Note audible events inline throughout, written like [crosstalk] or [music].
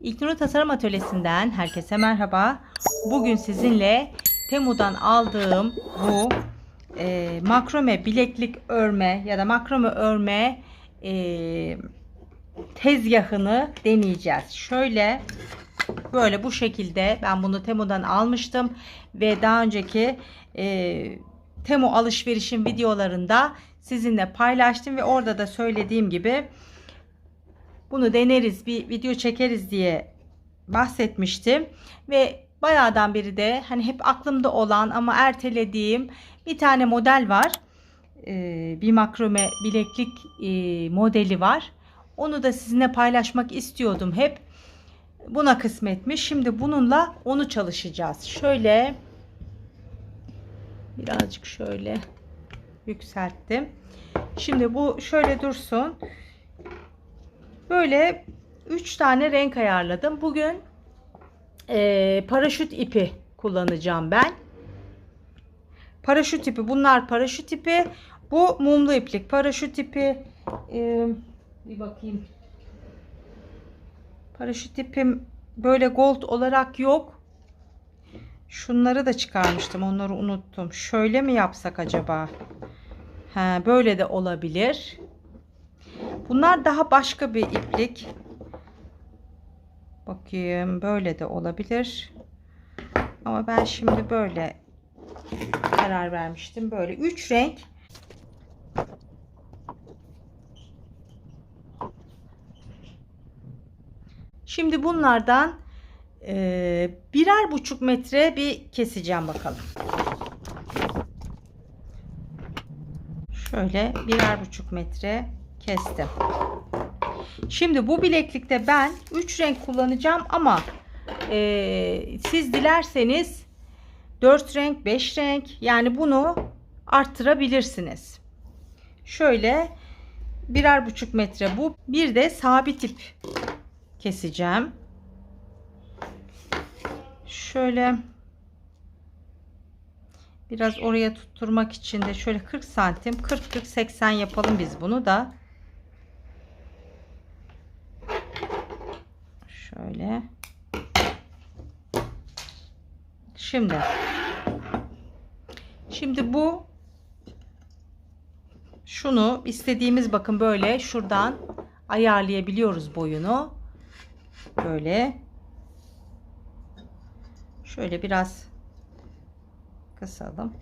İlknur Tasarım Atölyesi'nden herkese merhaba. Bugün sizinle Temu'dan aldığım bu e, makrome bileklik örme ya da makrome örme e, tezgahını deneyeceğiz. Şöyle böyle bu şekilde ben bunu Temu'dan almıştım ve daha önceki e, Temu alışverişim videolarında sizinle paylaştım ve orada da söylediğim gibi bunu deneriz bir video çekeriz diye bahsetmiştim. Ve bayağıdan beri de hani hep aklımda olan ama ertelediğim bir tane model var. Ee, bir makrome bileklik e, modeli var. Onu da sizinle paylaşmak istiyordum hep. Buna kısmetmiş. Şimdi bununla onu çalışacağız. Şöyle birazcık şöyle yükselttim. Şimdi bu şöyle dursun Böyle 3 tane renk ayarladım. Bugün e, paraşüt ipi kullanacağım ben. Paraşüt ipi. Bunlar paraşüt ipi. Bu mumlu iplik. Paraşüt ipi. E, bir bakayım. Paraşüt ipim böyle gold olarak yok. Şunları da çıkarmıştım. Onları unuttum. Şöyle mi yapsak acaba? He, böyle de olabilir. Bunlar daha başka bir iplik. Bakayım böyle de olabilir. Ama ben şimdi böyle karar vermiştim. Böyle 3 renk. Şimdi bunlardan e, birer buçuk metre bir keseceğim bakalım. Şöyle birer buçuk metre kestim. Şimdi bu bileklikte ben 3 renk kullanacağım ama e, siz dilerseniz 4 renk 5 renk yani bunu arttırabilirsiniz. Şöyle birer buçuk metre bu. Bir de sabit ip keseceğim. Şöyle biraz oraya tutturmak için de şöyle 40 santim 40 40 80 yapalım biz bunu da. Şöyle. Şimdi. Şimdi bu şunu istediğimiz bakın böyle şuradan ayarlayabiliyoruz boyunu. Böyle. Şöyle biraz kısalım.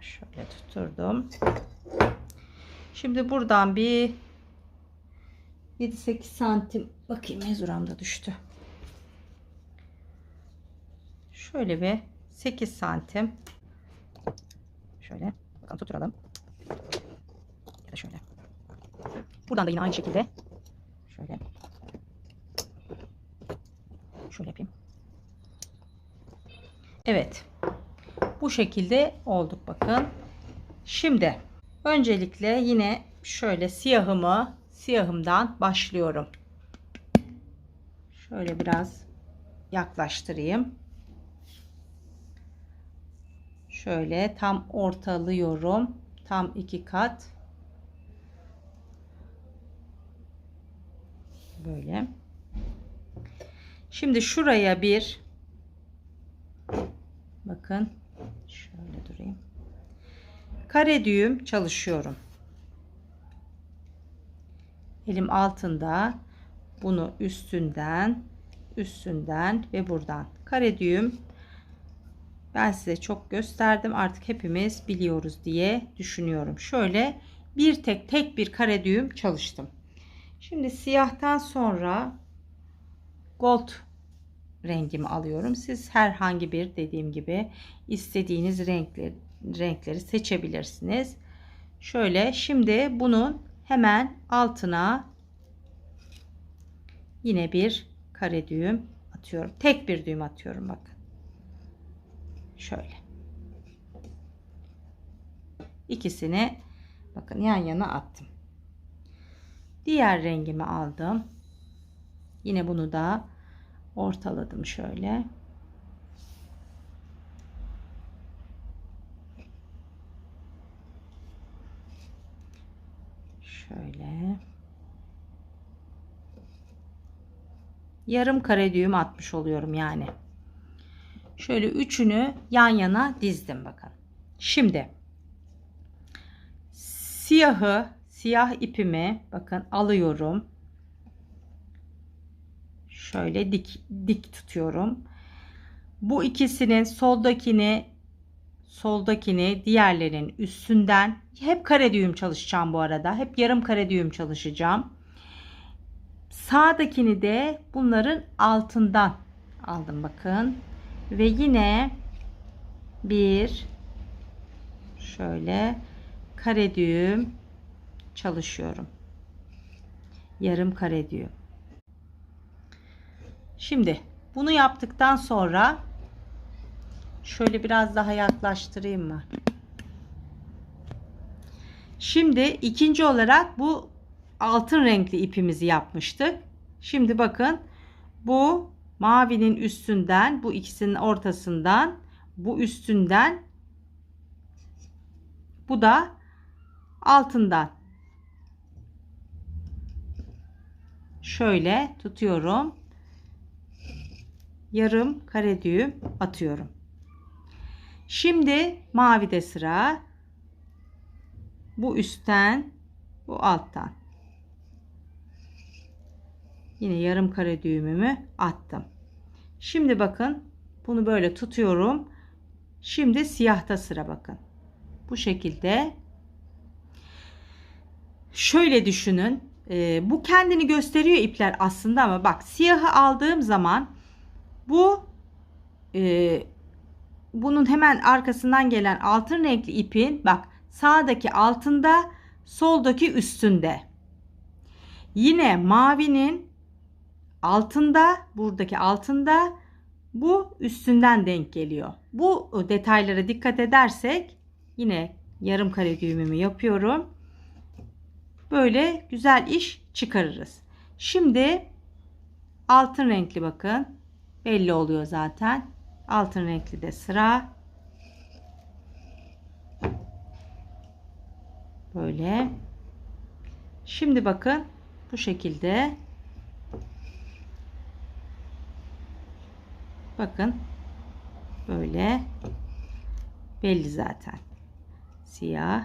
Şöyle tuturdum. Şimdi buradan bir 7-8 santim bakayım mezuramda düştü. Şöyle bir 8 santim şöyle bakalım tutturalım. Ya da şöyle. Buradan da yine aynı şekilde şöyle şöyle yapayım. Evet. Bu şekilde olduk bakın. Şimdi öncelikle yine şöyle siyahımı siyahımdan başlıyorum. Şöyle biraz yaklaştırayım. Şöyle tam ortalıyorum. Tam iki kat. Böyle. Şimdi şuraya bir bakın şöyle durayım. Kare düğüm çalışıyorum elim altında bunu üstünden üstünden ve buradan. Kare düğüm ben size çok gösterdim artık hepimiz biliyoruz diye düşünüyorum. Şöyle bir tek tek bir kare düğüm çalıştım. Şimdi siyahtan sonra gold rengimi alıyorum. Siz herhangi bir dediğim gibi istediğiniz renkleri renkleri seçebilirsiniz. Şöyle şimdi bunun hemen altına yine bir kare düğüm atıyorum. Tek bir düğüm atıyorum bakın. Şöyle. İkisini bakın yan yana attım. Diğer rengimi aldım. Yine bunu da ortaladım şöyle. Şöyle. Yarım kare düğüm atmış oluyorum yani. Şöyle üçünü yan yana dizdim bakın. Şimdi siyahı, siyah ipimi bakın alıyorum. Şöyle dik dik tutuyorum. Bu ikisinin soldakini soldakini diğerlerinin üstünden hep kare düğüm çalışacağım bu arada. Hep yarım kare düğüm çalışacağım. Sağdakini de bunların altından aldım bakın. Ve yine bir şöyle kare düğüm çalışıyorum. Yarım kare düğüm. Şimdi bunu yaptıktan sonra şöyle biraz daha yaklaştırayım mı? Şimdi ikinci olarak bu altın renkli ipimizi yapmıştık. Şimdi bakın bu mavinin üstünden bu ikisinin ortasından bu üstünden bu da altından şöyle tutuyorum yarım kare düğüm atıyorum şimdi mavide sıra. Bu üstten bu alttan. Yine yarım kare düğümümü attım. Şimdi bakın bunu böyle tutuyorum. Şimdi siyahta sıra bakın. Bu şekilde. Şöyle düşünün e, bu kendini gösteriyor ipler aslında ama bak siyahı aldığım zaman bu e, bunun hemen arkasından gelen altın renkli ipin bak sağdaki altında soldaki üstünde yine mavinin altında buradaki altında bu üstünden denk geliyor bu detaylara dikkat edersek yine yarım kare düğümümü yapıyorum böyle güzel iş çıkarırız. Şimdi altın renkli bakın. Belli oluyor zaten. Altın renkli de sıra. Böyle. Şimdi bakın bu şekilde. Bakın böyle belli zaten. Siyah,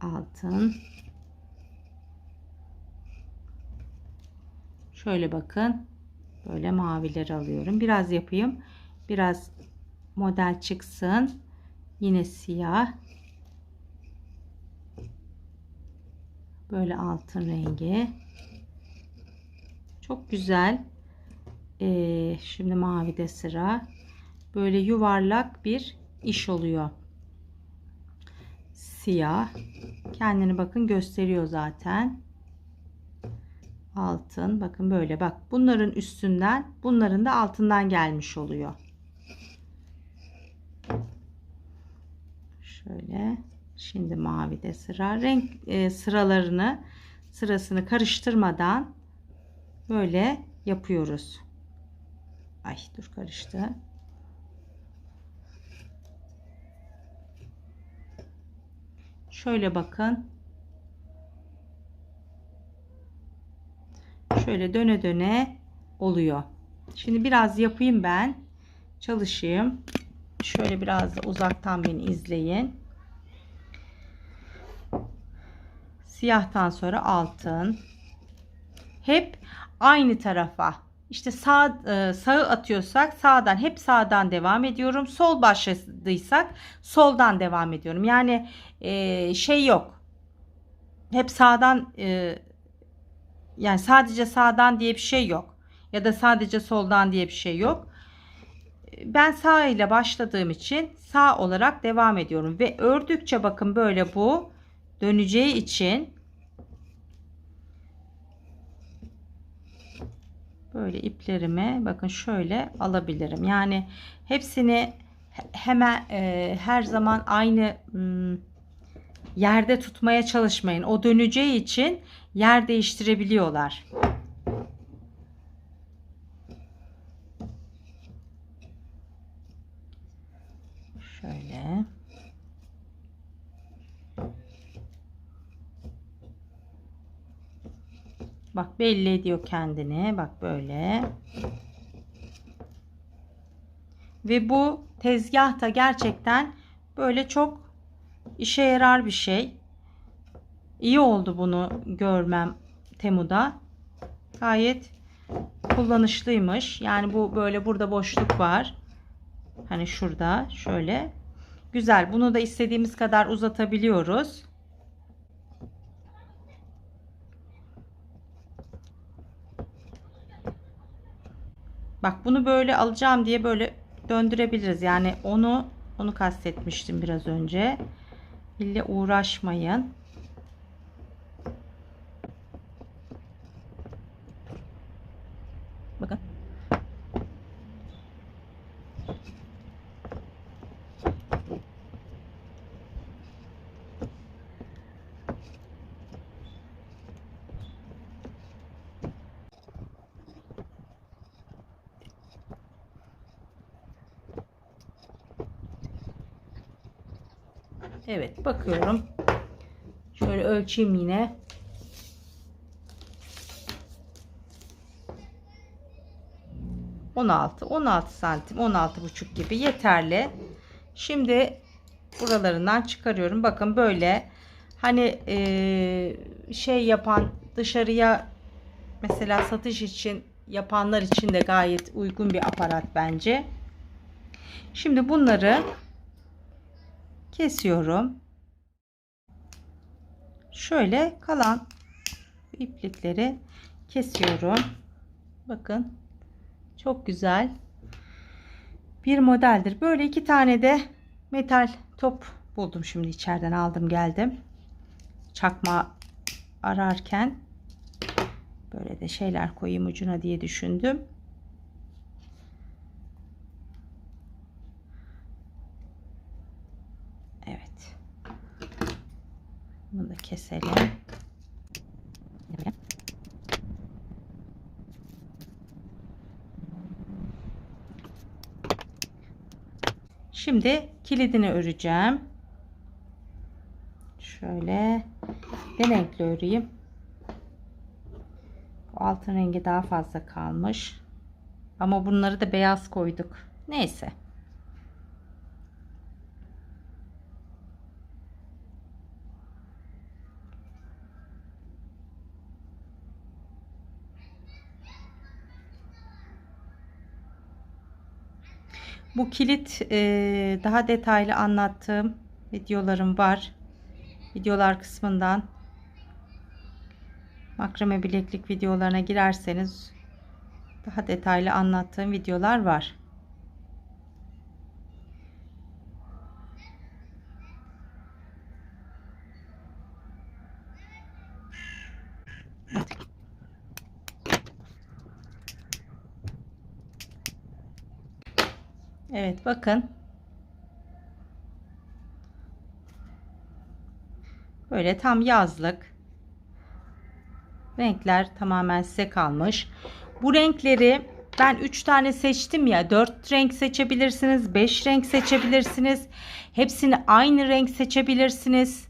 altın, Şöyle bakın. Böyle maviler alıyorum. Biraz yapayım. Biraz model çıksın. Yine siyah. Böyle altın rengi. Çok güzel. Ee, şimdi mavide sıra. Böyle yuvarlak bir iş oluyor. Siyah. Kendini bakın gösteriyor zaten altın. Bakın böyle. Bak bunların üstünden bunların da altından gelmiş oluyor. Şöyle. Şimdi mavi de sıra. Renk e, sıralarını sırasını karıştırmadan böyle yapıyoruz. Ay dur karıştı. Şöyle bakın şöyle döne döne oluyor. Şimdi biraz yapayım ben. Çalışayım. Şöyle biraz da uzaktan beni izleyin. Siyahtan sonra altın. Hep aynı tarafa. İşte sağ e, sağı atıyorsak sağdan hep sağdan devam ediyorum. Sol başladıysak soldan devam ediyorum. Yani e, şey yok. Hep sağdan e, yani sadece sağdan diye bir şey yok. Ya da sadece soldan diye bir şey yok. Ben sağ ile başladığım için sağ olarak devam ediyorum. Ve ördükçe bakın böyle bu döneceği için böyle iplerimi bakın şöyle alabilirim. Yani hepsini hemen e, her zaman aynı ım, yerde tutmaya çalışmayın. O döneceği için yer değiştirebiliyorlar. Şöyle. Bak belli ediyor kendini. Bak böyle. Ve bu tezgah da gerçekten böyle çok işe yarar bir şey. İyi oldu bunu görmem Temu'da. Gayet kullanışlıymış. Yani bu böyle burada boşluk var. Hani şurada şöyle. Güzel. Bunu da istediğimiz kadar uzatabiliyoruz. Bak bunu böyle alacağım diye böyle döndürebiliriz. Yani onu onu kastetmiştim biraz önce. İlle uğraşmayın. Bakın. Evet bakıyorum. Şöyle ölçeyim yine. On altı, on altı santim, on altı buçuk gibi yeterli. Şimdi buralarından çıkarıyorum. Bakın böyle hani eee, şey yapan dışarıya mesela satış için yapanlar için de gayet uygun bir aparat bence. Şimdi bunları kesiyorum. Şöyle kalan iplikleri kesiyorum. Bakın çok güzel bir modeldir. Böyle iki tane de metal top buldum şimdi içeriden aldım geldim. Çakma ararken böyle de şeyler koyayım ucuna diye düşündüm. Evet. Bunu da keselim. Şimdi kilidini öreceğim. Şöyle ne renkli öreyim. Bu altın rengi daha fazla kalmış. Ama bunları da beyaz koyduk. Neyse. Bu kilit e, daha detaylı anlattığım videolarım var. Videolar kısmından makrame bileklik videolarına girerseniz daha detaylı anlattığım videolar var. Evet bakın. Böyle tam yazlık. Renkler tamamen size kalmış. Bu renkleri ben 3 tane seçtim ya 4 renk seçebilirsiniz 5 renk seçebilirsiniz hepsini aynı renk seçebilirsiniz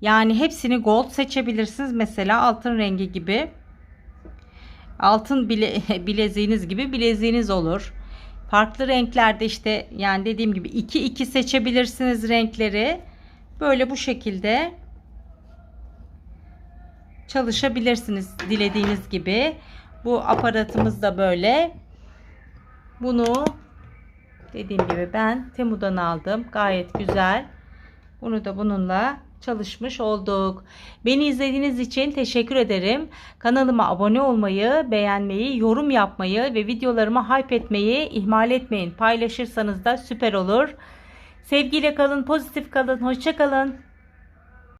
yani hepsini gold seçebilirsiniz mesela altın rengi gibi altın bile, [laughs] bileziğiniz gibi bileziğiniz olur farklı renklerde işte yani dediğim gibi 2 2 seçebilirsiniz renkleri. Böyle bu şekilde çalışabilirsiniz dilediğiniz gibi. Bu aparatımız da böyle. Bunu dediğim gibi ben Temu'dan aldım. Gayet güzel. Bunu da bununla çalışmış olduk. Beni izlediğiniz için teşekkür ederim. Kanalıma abone olmayı, beğenmeyi, yorum yapmayı ve videolarımı hype etmeyi ihmal etmeyin. Paylaşırsanız da süper olur. Sevgiyle kalın, pozitif kalın, hoşça kalın.